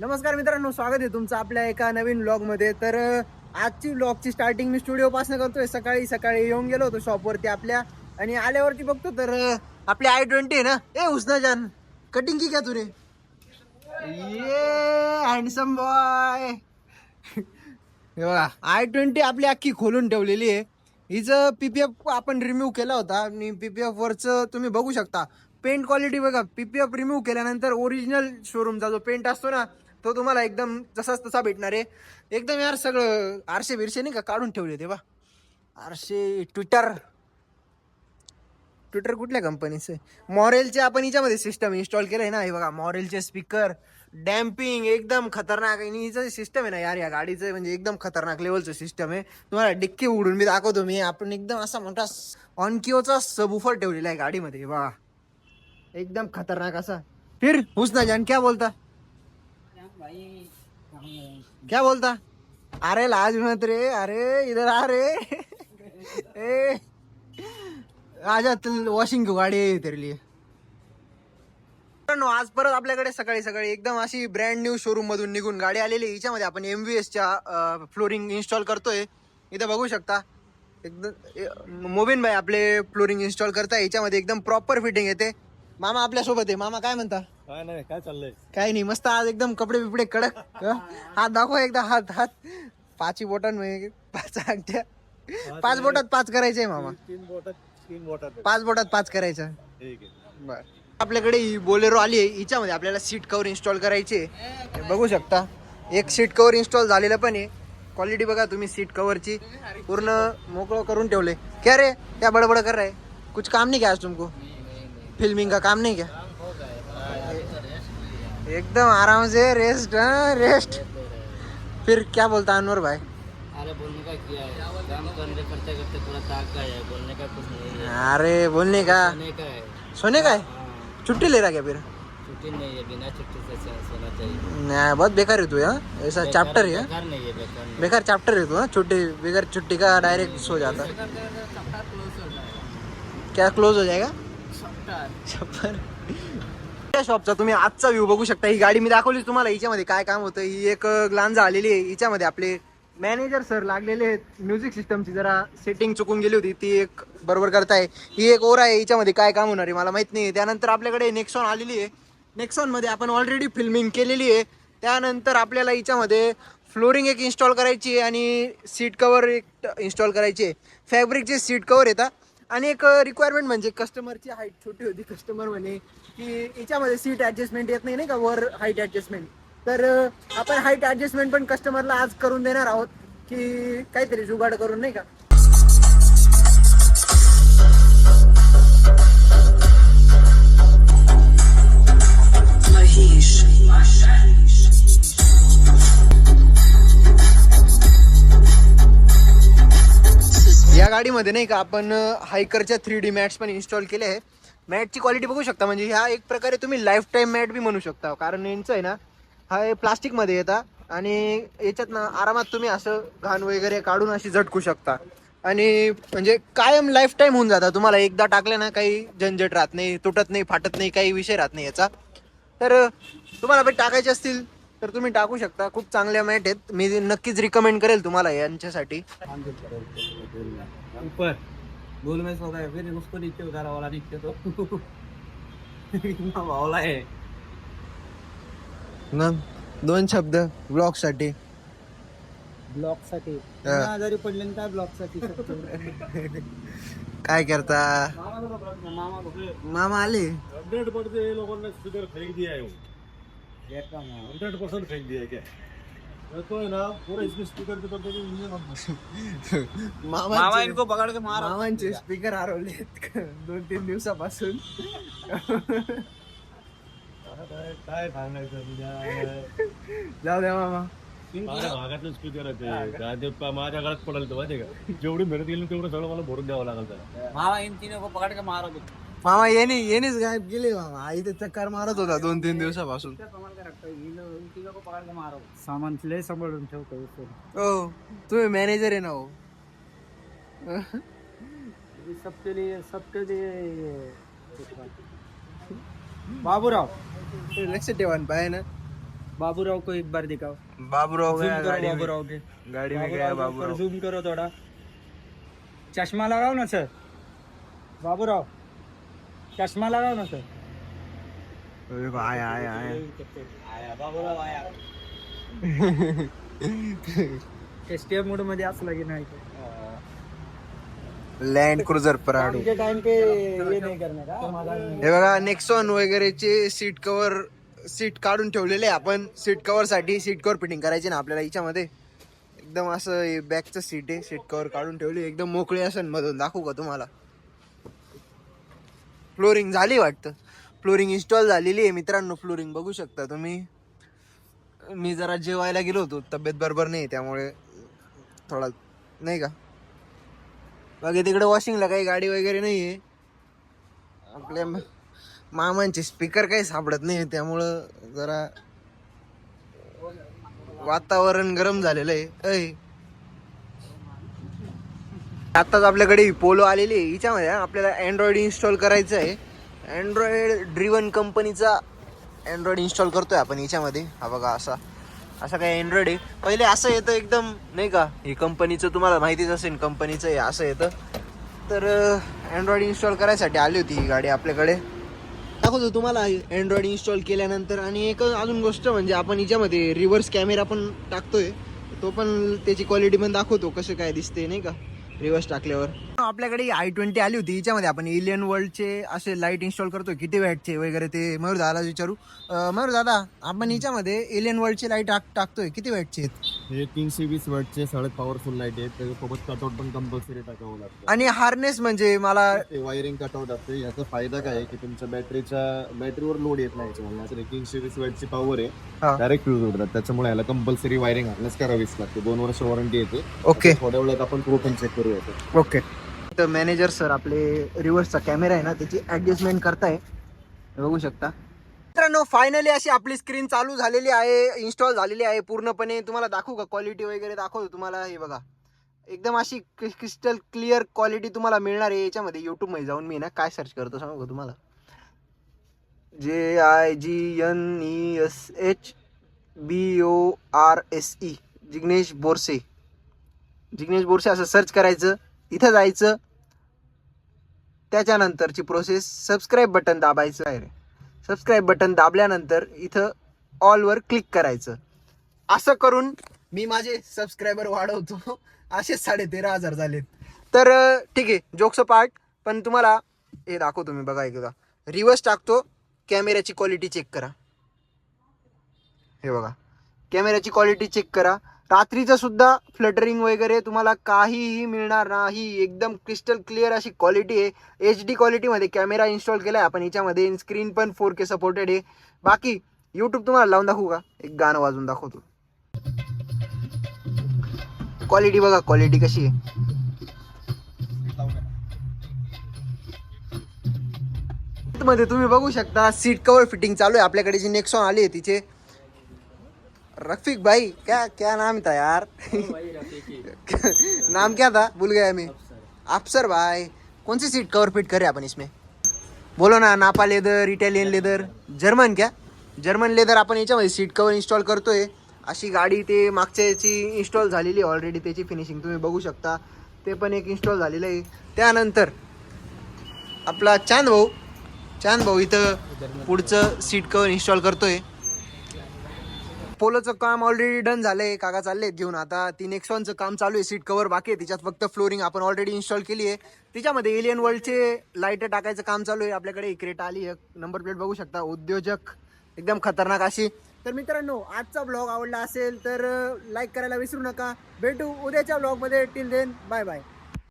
नमस्कार मित्रांनो स्वागत आहे तुमचं आपल्या एका नवीन व्लॉगमध्ये तर आजची ब्लॉगची स्टार्टिंग मी स्टुडिओ पासून करतोय. सकाळी सकाळी येऊन गेलो होतो शॉपवरती आपल्या आणि आल्यावरती बघतो तर आपली आय ट्वेंटी आहे ना? ए हुसना जान कटिंग की का तुरे ये हँडसम बॉय बघा आय ट्वेंटी आपली अख्खी खोलून ठेवलेली आहे. हिचं पीपीएफ आपण रिमूव्ह केला होता आणि पीपीएफ वरचं तुम्ही बघू शकता. पेंट क्वालिटी बघा पीपीएफ रिमूव्ह केल्यानंतर ओरिजिनल शोरूमचा जो पेंट असतो ना तो तुम्हाला एकदम जसाच तसा भेटणार आहे. एकदम यार सगळं आरशे बिरशे नाही का काढून ठेवले ते बा आरशे ट्विटर ट्विटर कुठल्या कंपनीचं मॉरेलचे आपण हिच्यामध्ये सिस्टम इन्स्टॉल केलं आहे ना. हे बघा मॉरेलचे स्पीकर डॅम्पिंग एकदम खतरनाक आणि हिचं सिस्टम आहे ना यार या गाडीचं म्हणजे एकदम खतरनाक लेवलचं सिस्टम आहे. तुम्हाला डिक्की उडून मी दाखवतो मी. आपण एकदम असा मोठा ऑनकिओचा सबुफर ठेवलेला आहे गाडीमध्ये. हे बघा एकदम खतरनाक असा. फिर हुसना जान क्या बोलता? क्या बोलता? अरे लाज मत रे अरे इधर आ रे। ए आजा वॉशिंग की गाडी आहे तेरे लिए. आज परत आपल्याकडे सकाळी सकाळी एकदम अशी ब्रँड न्यू शोरूम मधून निघून गाडी आलेली. हिच्यामध्ये आपण एम व्ही एसच्या फ्लोरिंग इन्स्टॉल करतोय. इथं बघू शकता. एकदम मोबिन भाई आपले फ्लोरिंग इन्स्टॉल करताय. याच्यामध्ये एकदम प्रॉपर फिटिंग येते. मामा आपल्यासोबत आहे. मामा काय म्हणता? काय नाही काय चाललंय? काही नाही मस्त आज एकदम कपडे बिपडे कडक हं? हात दाखव एकदा हात हात. पाची बोटांमध्ये पाच अंगठ्या. पाच बोटात पाच करायचे मामा. तीन बोटात तीन बोटात पाच बोटात पाच करायचं. ठीक आहे. बर. आपल्याकडे ही बोलेरो आली आहे हिच्यामध्ये आपल्याला सीट कव्हर इन्स्टॉल करायचे आहे. बघू शकता. एक सीट कव्हर इन्स्टॉल झालेलं पण आहे. क्वालिटी बघा तुम्ही सीट कव्हरची पूर्ण मोकळं करून ठेवले क्या रे? क्या बडबड कर रहे कुछ काम नहीं क्या आज तुमको? फिल्मिंग का काम नहीं क्या? एकदम आराम से रेस्ट हाँ, रेस्ट फिर क्या बोलता अनवर भाई? अरे बोलने का किया है? काम करने करते करते ताक का है बोलने का कुछ नहीं है। अरे बोलने का? सोने का है। सोने का है? हाँ, छुट्टी ले रहा क्या फिर? छुट्टी नहीं है बिना छुट्टी से सोना चाहिए। नहीं, बहुत बेकार है तू यार। ऐसा चैप्टर है बेकार नहीं है बेकार नहीं बेकार चैप्टर है तू हाँ छुट्टी बेकार छुट्टी का डायरेक्ट सो जाता। क्या क्लोज हो जाएगा? छप्पर त्या शॉपचा तुम्ही आजचा व्ह्यू बघू शकता. ही गाडी मी दाखवली तुम्हाला. हिच्यामध्ये काय काम होतं? ही एक ग्लांजा आलेली आहे. हिच्यामध्ये आपले मॅनेजर सर लागलेले आहेत. म्युझिक सिस्टमची जरा सेटिंग चुकून गेली होती. ती एक बरोबर करताय. ही एक ओर आहे. हिच्यामध्ये काय काम होणार आहे मला माहीत नाही. त्यानंतर आपल्याकडे नेक्सॉन आलेली आहे. नेक्सॉनमध्ये आपण ऑलरेडी फिल्मिंग केलेली आहे. त्यानंतर आपल्याला हिच्यामध्ये फ्लोरिंग एक इन्स्टॉल करायची आहे आणि सीट कवर एक इन्स्टॉल करायची आहे. फॅब्रिकचे सीट कवर येतात आणि एक रिक्वायरमेंट म्हणजे कस्टमरची हाईट छोटी होती. कस्टमर म्हणे की याच्यामध्ये सीट ऍडजस्टमेंट येत नाही नाही का? वर हाईट ऍडजस्टमेंट तर आपण हाईट ऍडजस्टमेंट पण कस्टमरला आज करून देणार आहोत की काहीतरी जुगाड करून नाही का? गाडीमध्ये नाही का आपण हायकरच्या थ्री डी मॅट्स पण इन्स्टॉल केले आहे मॅटची क्वालिटी बघू शकता म्हणजे ह्या एक प्रकारे तुम्ही लाईफ टाईम मॅट बी म्हणू शकता. कारण यांचं आहे ना हा प्लास्टिकमध्ये येतात आणि याच्यात ना आरामात तुम्ही असं घाण वगैरे काढून अशी झटकू शकता. आणि म्हणजे कायम लाईफ टाईम होऊन जातात तुम्हाला एकदा टाकले ना काही झंझट राहत नाही तुटत नाही फाटत नाही काही विषय राहत नाही याचा. तर तुम्हाला पण टाकायचे असतील तर तुम्ही टाकू शकता. खूप चांगल्या मॅट आहेत. मी नक्कीच रिकमेंड करेल तुम्हाला यांच्यासाठी. ऊपर. गोल में सो गए फिर उसको नीचे उतारा. वाला नीचे तो. कितना मावला है. मग दोन शब्द ब्लॉगसाठी ब्लॉकसाठी. आजारी पडले ना काय ब्लॉकसाठी काय करता? मामा आले हंड्रेड परसेंट ये लोगों ने स्पीकर फेंक दिया है वो हंड्रेड परसेंट फेंक दिया क्या? ये तो है ना पूरा इसमें स्पीकर के तो इंजन मामा इनको पकड़ के मारा। मामांचे स्पीकर हरवलेत दोन तीन दिवसापासून. काय सांगायचं जाऊ द्या मामा. माझ्या भागातलं स्पीकर आहे ते. माझ्या पडेल माहिती का? जेवढी मेहनत केली तेवढं सगळं मला भरून द्यावं लागेल मामा इन तीनों को पकड़ के मारा मामा येणे येणेच गायब गेले मामा. आई ते चक्कर मारत होता दोन तीन दिवसापासून. सामान लय सांभाळून ठेवतो हो तुम्ही मॅनेजर आहे ना हो. सबके लिए सबके लिए बाबूराव. लक्ष ठेवा ना पाय ना. बाबूराव को एक बार दिखाओ. बाबूराव गया गाड़ी में बाबूराव के. गाड़ी में गया बाबूराव। जूम करो थोड़ा। चश्मा लगाओ ना सर बाबूराव। चश्मा लगाओ ना सर अरे बा, आया आया आया. आया बाबूराव आया. एस टी एम मोडमध्ये असला की नाही लँड क्रुझर पराडू टाइम पे ये नहीं करने का हमारा हे बघा नेक्सॉन वगैरेचे सीट कव्हर सीट काढून ठेवलेले आहे आपण. सीट कव्हरसाठी सीट कव्हर फिटिंग करायची ना आपल्याला याच्यामध्ये. एकदम असं बॅकचं सीट आहे सीट कव्हर काढून ठेवली. एकदम मोकळी असेल मधून. दाखवू का तुम्हाला? फ्लोरिंग झाली वाटतं. फ्लोरिंग इन्स्टॉल झालेली आहे. मित्रांनो फ्लोरिंग बघू शकता तुम्ही. मी जरा जेवायला गेलो होतो. तब्येत बरोबर नाही त्यामुळे थोडा नाही का? बाकी तिकडे वॉशिंगला काही गाडी वगैरे नाही आहे. आपल्या मामांचे स्पीकर काही सापडत नाही त्यामुळं जरा वातावरण गरम झालेलं आहे. आत्ताच आपल्याकडे पोलो आलेली आहे. हिच्यामध्ये आपल्याला अँड्रॉइड इन्स्टॉल करायचं आहे अँड्रॉइड ड्रिवन कंपनीचा अँड्रॉइड इन्स्टॉल करतोय आपण हिच्यामध्ये. हा बघा असा असा काही अँड्रॉइड आहे. पहिले असं येतं एकदम नाही का? हे कंपनीचं तुम्हाला माहितीच असेल कंपनीचं हे असं येतं. तर अँड्रॉइड इन्स्टॉल करायसाठी आली होती ही गाडी आपल्याकडे. दाखवतो तुम्हाला अँड्रॉइड इन्स्टॉल केल्यानंतर. आणि एक अजून गोष्ट म्हणजे आपण हिच्यामध्ये रिव्हर्स कॅमेरा पण टाकतोय. तो पण त्याची क्वालिटी पण दाखवतो कसं काय दिसते नाही का? रिवर्स टाकल्यावर. आपल्याकडे आय ट्वेंटी आली होती हिच्यामध्ये आपण इलियन वर्ल्डचे असे लाइट इन्स्टॉल करतो किती वॅटचे वगैरे ते. मयूर दादाला विचारू. मयूर दादा आपण हिच्यामध्ये एलियन वर्ल्डचे लाइट टाक टाकतोय किती वॅटचे आहेत? हे तीनशे वीस वॅटचे सगळ्यात पॉवरफुल लाइट आहेत. त्याच्यासोबत कटआउट पण कंपल्सरी टाकावं लागतं. आणि हार्नेस म्हणजे मला ते वायरिंग कटआउट असते. याचा फायदा काय आहे की तुमच्या बॅटरीच्या बॅटरीवर लोड येत नाही याच्यामुळे. आता तीनशे वीस वॅटची पॉवर हा. आहे डायरेक्ट यूज होतात. त्याच्यामुळे याला कंपल्सरी वायरिंग हार्नेस करावीच लागते. दोन वर्ष वॉरंटी येते. ओके थोड्या वेळात आपण प्रो पण चेक करूया. ओके तर मॅनेजर सर आपले रिव्हर्सचा कॅमेरा आहे ना त्याची ऍडजस्टमेंट करताय. बघू शकता. मित्रांनो फायनली अशी आपली स्क्रीन चालू झालेली आहे इन्स्टॉल झालेली आहे पूर्णपणे. तुम्हाला दाखवू का क्वालिटी वगैरे? दाखवतो तुम्हाला हे बघा. एकदम अशी क्रिस्टल क्लिअर क्वालिटी तुम्हाला मिळणार आहे याच्यामध्ये. यूट्यूबमध्ये जाऊन मी ना काय सर्च करतो सांगू का तुम्हाला? J I G N E S H B O R S E Jignesh Borse. Jignesh Borse असं सर्च करायचं इथं जायचं. त्याच्यानंतरची प्रोसेस सबस्क्राईब बटन दाबायचं आहे रे. सबस्क्राईब बटन दाबल्यानंतर इथं ऑलवर क्लिक करायचं. असं करून मी माझे सबस्क्रायबर वाढवतो. असे साडे तेरा हजार झालेत. तर ठीक आहे जोक्स पार्ट पण तुम्हाला हे दाखवतो मी बघा एकदा. रिवर्स टाकतो कॅमेऱ्याची क्वालिटी चेक करा. हे बघा. कॅमेऱ्याची क्वालिटी चेक करा. रात्रीचं सुद्धा फ्लटरिंग वगैरे तुम्हाला काहीही मिळणार नाही. एकदम क्रिस्टल क्लिअर अशी क्वालिटी आहे. एच डी क्वालिटीमध्ये कॅमेरा इन्स्टॉल केला आहे आपण याच्यामध्ये स्क्रीन पण फोर के सपोर्टेड आहे. बाकी यूट्यूब तुम्हाला लावून दाखवू का? एक गाणं वाजून दाखवतो. क्वालिटी बघा क्वालिटी कशी आहे. मध्ये तुम्ही बघू शकता सीट कवर फिटिंग चालू आहे. आपल्याकडे जी नेक्सॉन आली आहे तिचे रफीक भाई क्या क्या नाम था यार? नाम क्या था? भूल गया मैं अफसर। भाई कौन सी सीट कवर फिट करे अपन इसमें? बोलो ना nappa leather Italian leather. German क्या? जर्मन लेदर आपण याच्यामध्ये सीट कवर इन्स्टॉल करतोय. अशी गाडी ते मागच्या याची इन्स्टॉल झालेली ऑलरेडी त्याची फिनिशिंग तुम्ही बघू शकता. ते पण एक इन्स्टॉल झालेलं आहे. त्यानंतर आपला चांद भाऊ चांद भाऊ इथं पुढचं सीट कवर इन्स्टॉल करतोय. पोलोचं काम ऑलरेडी डन झालंय काका चालले घेऊन. आता ती नेक्सॉनचं काम चालू आहे सीट कवर बाकी आहे. तिच्यात फक्त फ्लोरिंग आपण ऑलरेडी इन्स्टॉल केली आहे. तिच्यामध्ये एलियन वर्ल्डचे लाइट टाकायचं काम चालू आहे. आपल्याकडे क्रेट आली आहे नंबर प्लेट बघू शकता. उद्योजक एकदम खतरनाक अशी. तर मित्रांनो आजचा ब्लॉग आवडला असेल तर लाईक करायला विसरू नका. भेटू उद्याच्या ब्लॉगमध्ये टिल देन बाय बाय